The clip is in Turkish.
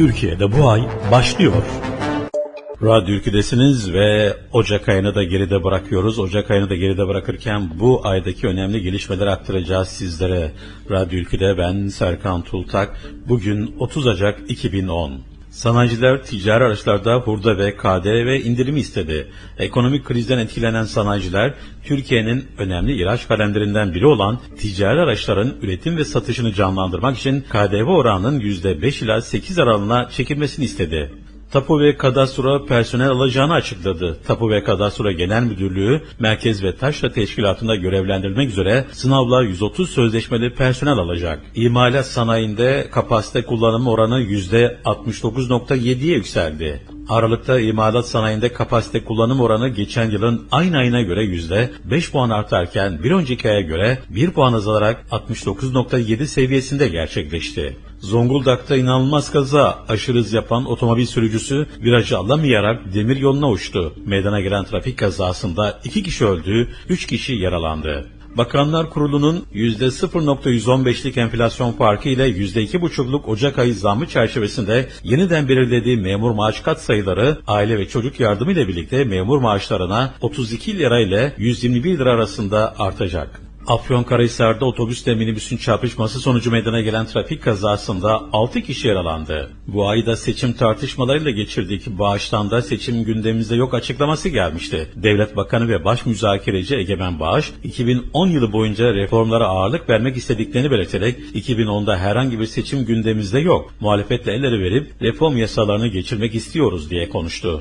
Türkiye'de bu ay başlıyor. Radyo Ülkü'desiniz ve Ocak ayını da geride bırakıyoruz. Ocak ayını da geride bırakırken bu aydaki önemli gelişmeleri aktaracağız sizlere. Radyo Ülkü'de ben Serkan Tultak. Bugün 30 Ocak 2010. Sanayiciler ticari araçlarda hurda ve KDV indirimi istedi. Ekonomik krizden etkilenen sanayiciler, Türkiye'nin önemli ihraç kalemlerinden biri olan ticari araçların üretim ve satışını canlandırmak için KDV oranının %5 ila 8 aralığına çekilmesini istedi. Tapu ve Kadastro personel alacağını açıkladı. Tapu ve Kadastro Genel Müdürlüğü Merkez ve Taşra Teşkilatı'nda görevlendirilmek üzere sınavla 130 sözleşmeli personel alacak. İmalat sanayinde kapasite kullanımı oranı %69.7'ye yükseldi. Aralıkta imalat sanayinde kapasite kullanım oranı geçen yılın aynı ayına göre %5 puan artarken bir önceki aya göre 1 puan azalarak 69.7 seviyesinde gerçekleşti. Zonguldak'ta inanılmaz kaza aşırı hız yapan otomobil sürücüsü virajı alamayarak demir yoluna uçtu. Meydana gelen trafik kazasında 2 kişi öldü, 3 kişi yaralandı. Bakanlar Kurulu'nun %0.115'lik enflasyon farkı ile %2,5'luk Ocak ayı zammı çerçevesinde yeniden belirlediği memur maaş kat sayıları aile ve çocuk yardımı ile birlikte memur maaşlarına 32 lira ile 121 lira arasında artacak. Afyonkarahisar'da otobüsle minibüsün çarpışması sonucu meydana gelen trafik kazasında 6 kişi yaralandı. Bu ayda seçim tartışmalarıyla geçirdik. Bağış'tan da seçim gündemimizde yok açıklaması gelmişti. Devlet Bakanı ve Baş Müzakereci Egemen Bağış, 2010 yılı boyunca reformlara ağırlık vermek istediklerini belirterek 2010'da herhangi bir seçim gündemimizde yok. Muhalefetle el ele verip reform yasalarını geçirmek istiyoruz diye konuştu.